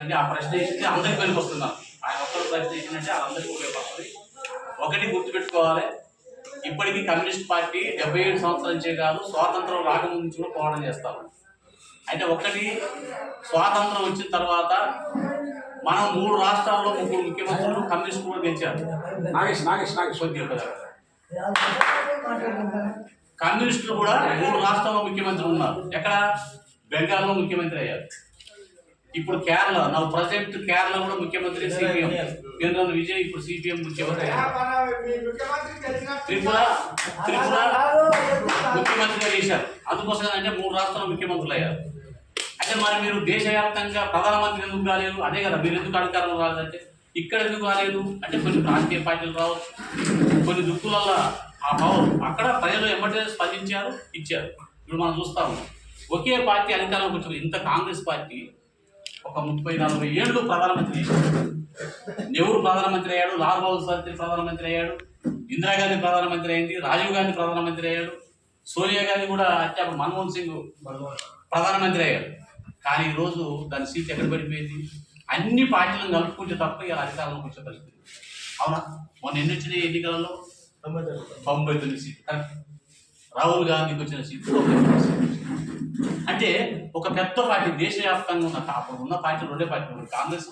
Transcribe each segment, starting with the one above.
అంటే ఆ ప్రశ్న వేసింది అందరికి వస్తున్నాం ఆయన ఒక్కరు ప్రశ్న వేసిందంటే అందరికీ ఉపయోగపడుతుంది. ఒకటి గుర్తుపెట్టుకోవాలి. ఇప్పటికీ కమ్యూనిస్ట్ పార్టీ డెబ్బై ఏడు సంవత్సరాల నుంచే కాదు స్వాతంత్రం రాకముందు నుంచి కూడా పోరాటం చేస్తాం అయితే ఒకటి స్వాతంత్రం వచ్చిన తర్వాత మనం మూడు రాష్ట్రాల్లో ముగ్గురు ముఖ్యమంత్రులు కమ్యూనిస్ట్ కూడా గెలిచారు. నాగేష్ నాగేష్ నాగేష్. కమ్యూనిస్టులు కూడా మూడు రాష్ట్రాల్లో ముఖ్యమంత్రి ఉన్నారు. ఎక్కడ? బెంగాల్లో ముఖ్యమంత్రి అయ్యారు. ఇప్పుడు కేరళ నా ప్రజెంట్ కేరళ కూడా ముఖ్యమంత్రి సిపిఎం. కేంద్రంలో విజయ్ ఇప్పుడు సిపిఎం ముఖ్యమంత్రి త్రిపుర త్రిపుర ముఖ్యమంత్రిగా చేశారు. అందుకోసం అంటే మూడు రాష్ట్రాల ముఖ్యమంత్రులు అయ్యారు. అంటే మరి మీరు దేశవ్యాప్తంగా ప్రధానమంత్రి ఎందుకు కాలేదు? అదే కదా మీరు ఎందుకు అధికారంలో రాలేదంటే ఇక్కడ ఎందుకు రాలేదు? అంటే కొన్ని ప్రాంతీయ పార్టీలు రావచ్చు కొన్ని దుక్కులలో ఆ పవర్ అక్కడ ప్రజలు ఎమ్మటే స్పందించారు ఇచ్చారు. ఇప్పుడు మనం చూస్తా ఉన్నాం. ఒకే పార్టీ అధికారంలోకి వచ్చింది. ఇంత కాంగ్రెస్ పార్టీ ఒక ముప్పై నలభై ఏళ్ళు ప్రధానమంత్రి చేశారు నెహ్రూ ప్రధానమంత్రి అయ్యాడు లాల్ బహదూర్ శాస్త్రి ప్రధానమంత్రి అయ్యాడు ఇందిరాగాంధీ ప్రధానమంత్రి అయింది రాజీవ్ గాంధీ ప్రధానమంత్రి అయ్యాడు సోనియా గాంధీ కూడా అప్పుడు మన్మోహన్ సింగ్ ప్రధానమంత్రి అయ్యాడు. కానీ ఈరోజు దాని సీట్ ఎక్కడ పడిపోయింది? అన్ని పార్టీలను కలుపుకుంటే తప్ప ఇలా అధికారంలోకి వచ్చే పరిస్థితి. అవునా? మొన్న ఎన్ని వచ్చినాయి ఎన్నికలలో? తొంభై తొమ్మిది సీట్లు. కరెక్ట్. రాహుల్ గాంధీకి వచ్చిన సీట్లు తొంభై తొమ్మిది సీట్లు. అంటే ఒక పెద్ద పార్టీ దేశవ్యాప్తంగా ఉన్న అప్పుడు ఉన్న పార్టీలు రెండే పార్టీలు ఉండేవి కాంగ్రెస్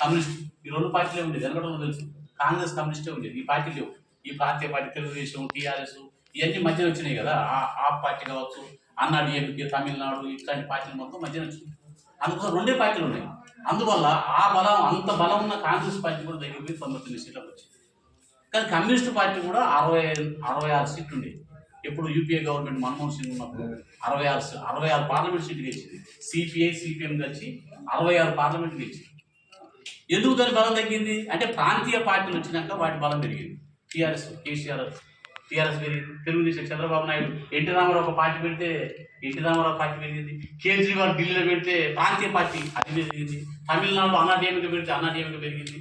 కమ్యూనిస్ట్. ఈ రెండు పార్టీలే ఉండేది వెనకడం తెలుసు. కాంగ్రెస్ కమ్యూనిస్టే ఉండేది. ఈ పార్టీ లేవు ఈ ప్రాంతీయ పార్టీ తెలుగుదేశం టీఆర్ఎస్ ఇవన్నీ మధ్యన వచ్చినాయి కదా. ఆ ఆ పార్టీ కావచ్చు అన్నా డిఎంపీ తమిళనాడు ఇట్లాంటి పార్టీలు మొత్తం మధ్యన వచ్చినాయి. అందుకోసం రెండే పార్టీలు ఉన్నాయి. అందువల్ల ఆ బలం అంత బలం ఉన్న కాంగ్రెస్ పార్టీ కూడా దగ్గర తొంభై తొమ్మిది సీట్లకు వచ్చింది. కానీ కమ్యూనిస్ట్ పార్టీ కూడా అరవై అరవై ఆరు సీట్లు ఉండేది ఎప్పుడు యూపీఏ గవర్నమెంట్ మన్మోహన్ సింగ్ ఉన్నప్పుడు అరవై ఆరు అరవై ఆరు పార్లమెంట్ సీట్లు గెలిచింది. సిపిఐ సిపిఎం కలిసి అరవై ఆరు పార్లమెంట్ గెలిచింది. ఎందుకు దాని బలం తగ్గింది? అంటే ప్రాంతీయ పార్టీలు వచ్చినాక వాటి బలం పెరిగింది. టీఆర్ఎస్ కేసీఆర్ టీఆర్ఎస్ పెరిగింది తెలుగుదేశం చంద్రబాబు నాయుడు ఎన్టీ రామారావు ఒక పార్టీ పెడితే ఎన్టీ రామారావు పార్టీ పెరిగింది. కేజ్రీవాల్ ఢిల్లీలో పెడితే ప్రాంతీయ పార్టీ అది పెరిగింది. తమిళనాడులో అన్నాడీఎంకే పెడితే అన్నాడీఎంకే పెరిగింది.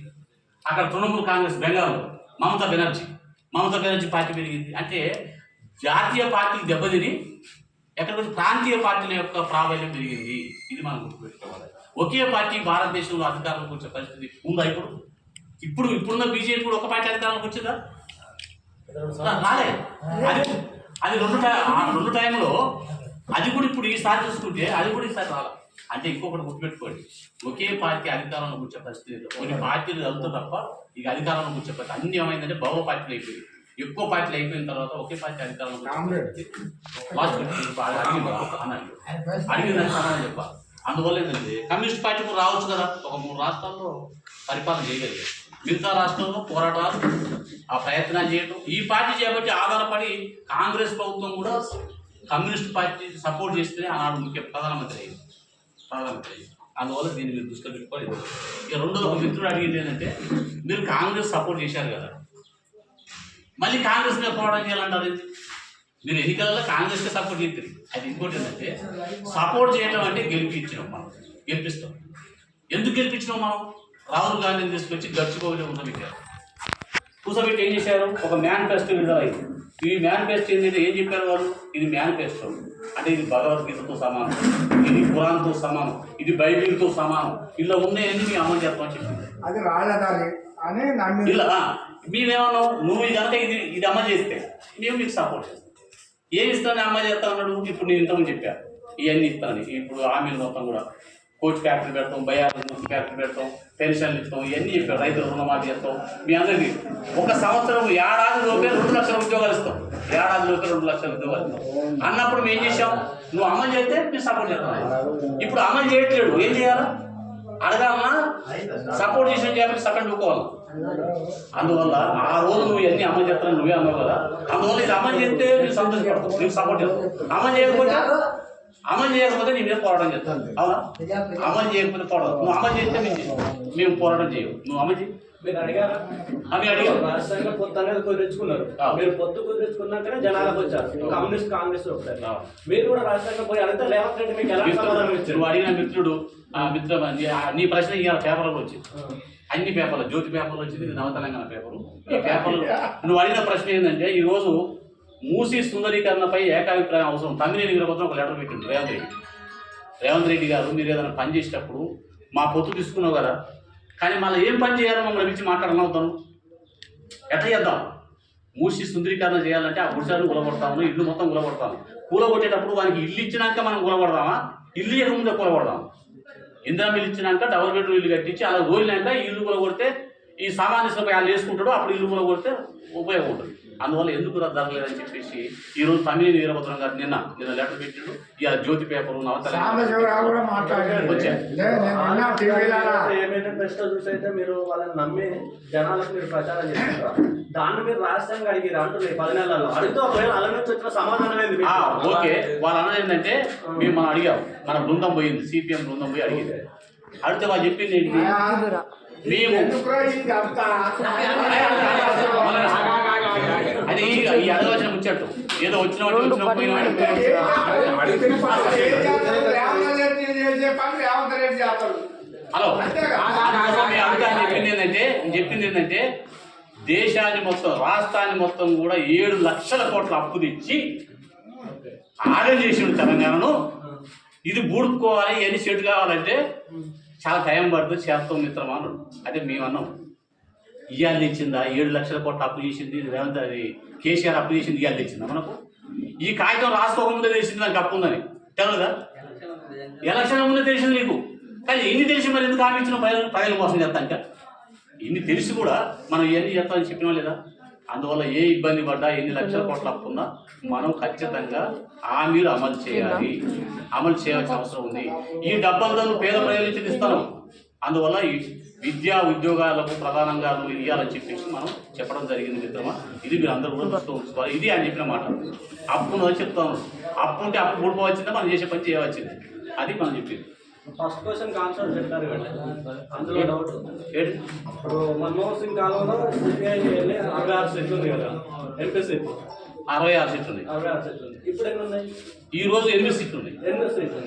అక్కడ తృణమూల్ కాంగ్రెస్ బెంగాల్ మమతా బెనర్జీ మమతా బెనర్జీ పార్టీ పెరిగింది. అంటే జాతీయ పార్టీలు దెబ్బతిని ఎక్కడ ప్రాంతీయ పార్టీల యొక్క ప్రాబల్యం పెరిగింది. ఇది మనం గుర్తుపెట్టుకోవాలి. ఒకే పార్టీ భారతదేశంలో అధికారంలోకి వచ్చే పరిస్థితి ఉందా ఇప్పుడు? ఇప్పుడు ఇప్పుడున్న బీజేపీ కూడా ఒక పార్టీ అధికారంలోకి వచ్చిందా? రాలే. అది అది రెండు టై ఆ రెండు టైంలో అది కూడా ఇప్పుడు ఈసారి చూసుకుంటే అది కూడా ఈసారి రాలే. అంటే ఇంకొకటి గుర్తుపెట్టుకోండి. ఒకే పార్టీ అధికారంలోకి వచ్చే పరిస్థితి. కొన్ని పార్టీలు వెళ్తే తప్ప ఇక అధికారంలోకి వచ్చే పరిస్థితి అన్ని ఏమైందంటే బహుళ పార్టీలు అయిపోయాయి. ఎక్కువ పార్టీలు అయిపోయిన తర్వాత ఒకే పార్టీ అధికారంలోకి వచ్చే పరిస్థితి. లాస్ట్ అడిగింది అన్నాడు అడిగిన సమాధానం చెప్పాలి అందువల్ల ఏంటంటే కమ్యూనిస్ట్ పార్టీ కూడా రావచ్చు కదా ఒక మూడు రాష్ట్రాల్లో పరిపాలన చేయగలిగారు. మిగతా రాష్ట్రాల్లో పోరాటాలు ఆ ప్రయత్నాలు చేయడం ఈ పార్టీ చేపట్టి ఆధారపడి కాంగ్రెస్ ప్రభుత్వం కూడా కమ్యూనిస్ట్ పార్టీ సపోర్ట్ చేస్తే ఆనాడు ముఖ్య ప్రధానమంత్రి అయ్యింది ప్రధానమంత్రి అయ్యింది అందువల్ల దీన్ని మీరు దృష్టిలో పెట్టుకోవాలి. ఇక రెండో ఒక మిత్రుడు అడిగింది ఏంటంటే మీరు కాంగ్రెస్ సపోర్ట్ చేశారు కదా. మళ్ళీ కాంగ్రెస్ మీద పోరాటం చేయాలంటారు? మీరు ఎన్నికలలో కాంగ్రెస్కి సపోర్ట్ చేద్దరు అది ఇంకోటి ఏంటంటే సపోర్ట్ చేయడం అంటే గెలిపించడం మనం. గెలిపిస్తాం. ఎందుకు గెలిపించినాం మనం? రాహుల్ గాంధీని తీసుకొచ్చి గడిచిపోలే కూర్చోబెట్టారు కూర్చోబెట్టి ఏం చేశారు? ఒక మేనిఫెస్టో విడుదలైంది. ఈ మేనిఫెస్టో ఏంటంటే ఏం చెప్పారు వాళ్ళు ఇది మేనిఫెస్టో అంటే ఇది భగవద్గీతతో సమానం. ఇది పురాణంతో సమానం. ఇది బైబిల్తో సమానం. ఇలా ఉన్నాయని మీ అమలు చేస్తామని చెప్పింది. అది రాజధాని అని ఇలా మేమేమన్నావు నువ్వు ఇది కనుక ఇది ఇది అమలు చేస్తే మేము మీకు సపోర్ట్ చేస్తాం. ఏమి ఇస్తాను అమ్మ చేస్తా అన్నాడు. ఇప్పుడు నేను ఇంతకుముందు చెప్పాను ఇవన్నీ ఇస్తాను ఇప్పుడు హామీలు మొత్తం కూడా కోచ్ ఫ్యాక్టరీ పెడతాం బయాలు ఫ్యాక్టరీ పెడతాం పెన్షన్లు ఇస్తాం ఇవన్నీ చెప్పారు. రైతులు రుణమాఫీ చేస్తాం. మీ అందరికీ ఒక సంవత్సరం ఏడాది లోపే రెండు లక్షల ఉద్యోగాలు ఇస్తాం. ఏడాది లోపే రెండు లక్షల ఉద్యోగాలు ఇస్తాం. అన్నప్పుడు మేము ఏం చేసాం నువ్వు అమలు చేస్తే మేము సపోర్ట్ చేస్తాం. ఇప్పుడు అమలు చేయట్లేడు. ఏం చేయాలా? అడగాలన్నా సపోర్ట్ చేసిన చేపట్టి సకండ్ ఊకోవాలి అందువల్ల ఆ రోజు నువ్వు ఇవన్నీ అమలు చేస్తాను నువ్వే అన్నావు కదా. అందువల్ల ఇది అమలు చేస్తే నేను సంతోషపడతావు. నీకు సపోర్ట్ చేస్తావు. అమలు చేయకపోతే అమలు చేయకపోతే నీ మీద పోరాటం చేస్తాను అవునా? అమలు చేయకపోతే పోరాటం. నువ్వు అమలు చేస్తే మేము. మేము పోరాటం చేయవు నువ్వు అమలు చేయి. మీరు అడిగారా? అని అడిగావు రాష్ట్రంలో పొత్తు అనేది కుదిరించుకున్నారు. మీరు పొత్తు కుదిరించుకున్నాకనే జనాలకు వచ్చారు. కమ్యూనిస్ట్ కాంగ్రెస్ ఒకసారి. మీరు కూడా రాష్ట్రంలో పోయి అడిగితే రెడ్డి మీకు ఎలా సమాధానం ఇచ్చారు? నువ్వు అడిగిన మిత్రుడు ఆ మిత్ర నీ ప్రశ్న ఇవాళ పేపర్లో వచ్చింది అన్ని పేపర్లు జ్యోతి పేపర్లు వచ్చింది నవ తెలంగాణ పేపరు. ఈ పేపర్లు నువ్వు అడిగిన ప్రశ్న ఏంటంటే ఈ రోజు మూసి సుందరీకరణపై ఏకాభిప్రాయం అవసరం. తమ్మినేని వీరభద్రం ఒక లెటర్ పెట్టింది రేవంత్ రెడ్డి. రేవంత్ రెడ్డి గారు మీరు ఏదైనా పని చేసేటప్పుడు మా పొత్తు తీసుకున్నావు కదా కానీ మళ్ళీ ఏం పని చేయాలో మమ్మల్ని పిలిచి మాట్లాడనవుతాను ఎట్లా చేద్దాం? మూసి సుందరీకరణ చేయాలంటే ఆ గుడిసాలను కూలగొడతాము ఇల్లు మొత్తం కూలగొడతాము కూలగొట్టేటప్పుడు వానికి ఇల్లు ఇచ్చినాక మనం కూలగొడదామా? ఇల్లు ఇవ్వకముందే కూలగొడదాం. ఇందిరా మిల్లు ఇచ్చినాక డబుల్ బెడ్రూమ్ ఇల్లు కట్టించి అలా గోలినాక ఈ ఇల్లు కూలగొడితే ఈ సామాన్య సభ వాళ్ళు వేసుకుంటాడు అప్పుడు ఇల్లు కూలగొడితే ఉపయోగం ఉంటుంది. అందువల్ల ఎందుకు జరగలేదని చెప్పేసి ఈ రోజు తమిళ వీరభద్రం గారు నిన్న నిన్న లెటర్ పెట్టాడు. ఇవాళ జ్యోతి పేపర్ ఏమైనా ప్రశ్న చూసి అయితే మీరు వాళ్ళని నమ్మి జనాలకు మీరు ప్రచారం చేస్తారు దాన్ని మీరు రాష్ట్రంగా అడిగిరు అంటున్నారు పది నెలల్లో. అడిగితే ఒకవేళ అలా నుంచి వచ్చిన సమాధానం ఏంది ఓకే. వాళ్ళు అన్నది ఏంటంటే మేము మనం అడిగాం. మన బృందం పోయింది. సిపిఎం బృందం పోయి అడిగింది. అడిగితే వాళ్ళు చెప్పింది ఏంటి? మేము? అది ఈ అడగవలసిన ముచ్చట్టు ఏదో వచ్చిన హలో మీ అధికారి చెప్పింది ఏంటంటే చెప్పింది ఏంటంటే దేశాన్ని మొత్తం రాష్ట్రాన్ని మొత్తం కూడా ఏడు లక్షల కోట్ల అప్పు తెచ్చి ఆగం చేసిండు తెలంగాణను ఇది బూడుకోవాలి ఇవన్నీ సెట్ కావాలంటే చాలా టైం పడుతుంది చేస్తాం మిత్రమా అన్నాడు అదే మేము అన్నాం ఇవాళ తెచ్చిందా? ఏడు లక్షల కోట్ల అప్పు చేసింది రేవంత్ అది కేసీఆర్ అప్పు చేసింది ఇవాళ తెచ్చిందా మనకు? ఈ కాగితం రాసుకోకముందే తెలిసింది నాకు అప్పు ఉందని. తెలదా ఎలక్షన్ ముందే తెలిసింది నీకు? కానీ ఇన్ని తెలిసి మరి ఎందుకు హామీ ప్రజలు ప్రజల కోసం చేస్తా ఇంకా ఇన్ని తెలిసి కూడా మనం ఇవన్నీ చేస్తామని చెప్పినా లేదా? అందువల్ల ఏ ఇబ్బంది పడ్డా ఎన్ని లక్షల కోట్ల అప్పు ఉన్నా మనం ఖచ్చితంగా హామీలు అమలు చేయాలి. అమలు చేయాల్సిన అవసరం ఉంది. ఈ డబ్బంతా పేద ప్రజల నుంచి ఇస్తాను అందువల్ల విద్యా ఉద్యోగాలకు ప్రధానంగా నువ్వు ఇవ్వాలని చెప్పేసి మనం చెప్పడం జరిగింది మిత్రమా? ఇది మీరు అందరూ కూడా దృష్టిలో ఉంచుకోవాలి. ఇది అని చెప్పిన మాట. అప్పు ఉన్నది చెప్తాను. అప్పు ఉంటే అప్పు కూడిపోవచ్చిందా మనం చేసే పని చేయవచ్చింది. అది మనం చెప్పింది. ఫస్ట్ క్వశ్చన్ ఆన్సర్ చెప్పారు అందులో డౌట్? ఇప్పుడు మన్మోహన్ సింగ్ కాలంలో సిపిఐ అరవై ఆరు సెట్లు ఉంది కదా. ఎంపీ సీట్లు అరవై ఆరు సీట్లు ఉన్నాయి. అరవై ఆరు సెట్లు ఉంది. ఇప్పుడు ఎన్ని ఉన్నాయి? ఈ రోజు ఎనిమిది సీట్లు ఉన్నాయి. ఎన్ని సీట్లు ఉన్నాయి.